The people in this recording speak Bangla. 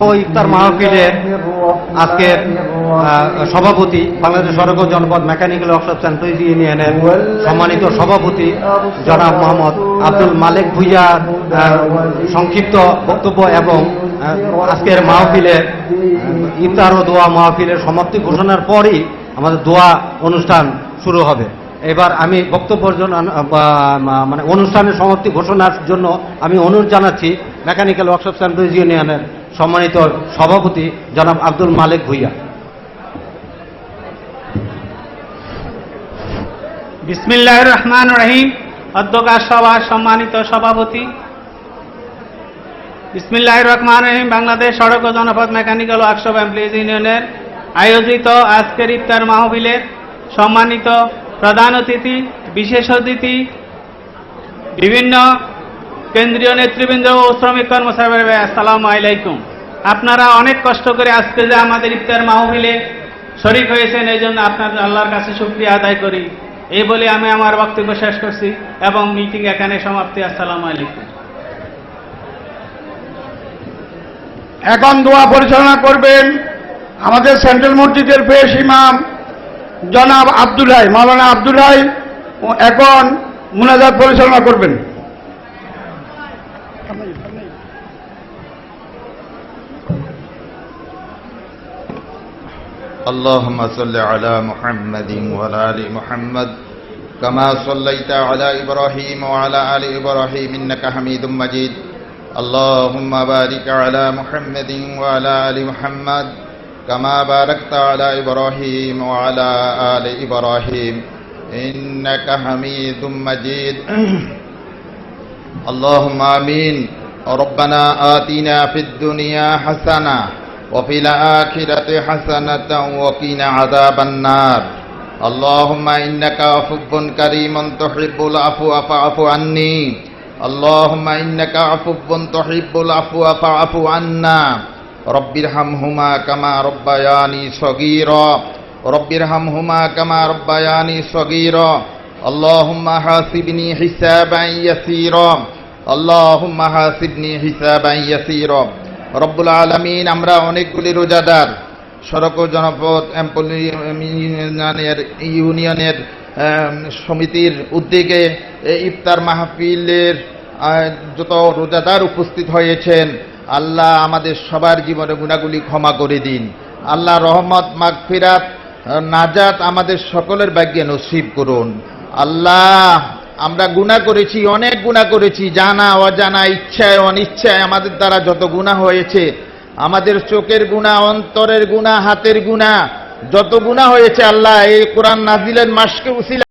ইফতার মাহফিলের আজকের আহ, সভাপতি বাংলাদেশ সড়ক জনপদ মেকানিক্যাল ওয়ার্কশপ সেন্ট্রাইজ ইউনিয়নের সম্মানিত সভাপতি জনাব মোহাম্মদ আব্দুল মালেক ভুইয়ার সংক্ষিপ্ত বক্তব্য এবং আজকের মাহফিলের ইফতার ও দোয়া মাহফিলের সমাপ্তি ঘোষণার পরই আমাদের দোয়া অনুষ্ঠান শুরু হবে। এবার আমি বক্তব্যের জন্য বা- মানে অনুষ্ঠানের সমাপ্তি ঘোষণার জন্য আমি অনুরোধ জানাচ্ছি মেকানিক্যাল ওয়ার্কশপ সেন্ট্রাইজ ইউনিয়নের সম্মানিত সভাপতি জনাব আব্দুল মালেক ভুইয়া। বিসমিল্লাহ রহমান রহিম অধ্যকার সভার সম্মানিত সভাপতি। বিসমিল্লাহ রহমান রহিম, বাংলাদেশ সড়ক ও জনপথ মেকানিক্যাল ওয়ার্কশপ এমপ্লয়িজ ইউনিয়নের আয়োজিত আজকের ইফতার মাহফিলের সম্মানিত প্রধান অতিথি, বিশেষ অতিথি, বিভিন্ন কেন্দ্রীয় নেতৃবৃন্দ ও শ্রমিক কর্মচারী আসসালামু আলাইকুম। আপনারা অনেক কষ্ট করে আজকে যে আমাদের ইফতার মাহফিলে শরিক হয়েছেন, এই জন্য আপনার আল্লাহর কাছে শুক্রিয়া আদায় করি। এই বলে আমি আমার বক্তব্য শেষ করছি এবং মিটিং এখানে সমাপ্তি। আসসালামু আলাইকুম। এখন দোয়া পরিচালনা করবেন আমাদের সেন্ট্রাল মসজিদের পেশ ইমাম জনাব আব্দুল্লাহ মাওলানা আব্দুল্লাহ এখন মুনাজাত পরিচালনা করবেন। اللهم صل على محمد وعلى آل محمد كما صليت على إبراهيم وعلى آل إبراهيم إنك حميد مجيد. اللهم بارك على محمد وعلى آل محمد كما باركت على إبراهيم وعلى آل إبراهيم إنك حميد مجيد. اللهم آمين. ربنا آتنا في الدنيا حسنة وفي الآخرة حسنة وقنا عذاب النار اللهم إنك عفو كريم تحب العفو فاعف عني اللهم إنك عفو تحب العفو فاعف عنا رب ارحمهما كما ربياني صغيرا رب ارحمهما كما ربياني صغيرا اللهم حاسبني حسابا يسيرا اللهم حاسبني حسابا يسيرا রব্বুল আলমিন, আমরা অনেকগুলি রোজাদার, সড়ক ও জনপদ ইউনিয়নের ইউনিয়নের সমিতির উদ্যোগে ইফতার মাহফিলের যত রোজাদার উপস্থিত হয়েছেন, আল্লাহ আমাদের সবার জীবনে গুণাগুলি ক্ষমা করে দিন। আল্লাহ রহমত, মাগফিরাত নাজাত আমাদের সকলের ভাগ্যে নসিব করুন। আল্লাহ আমরা গুণা করেছি, অনেক গুণা করেছি, জানা, অজানা, ইচ্ছায়, অনিচ্ছায় আমাদের দ্বারা যত গুণা হয়েছে, আমাদের চোখের গুণা অন্তরের গুণা হাতের গুণা যত গুণা হয়েছে আল্লাহ, এই কোরআন নাজিলের মাসকে উসিলা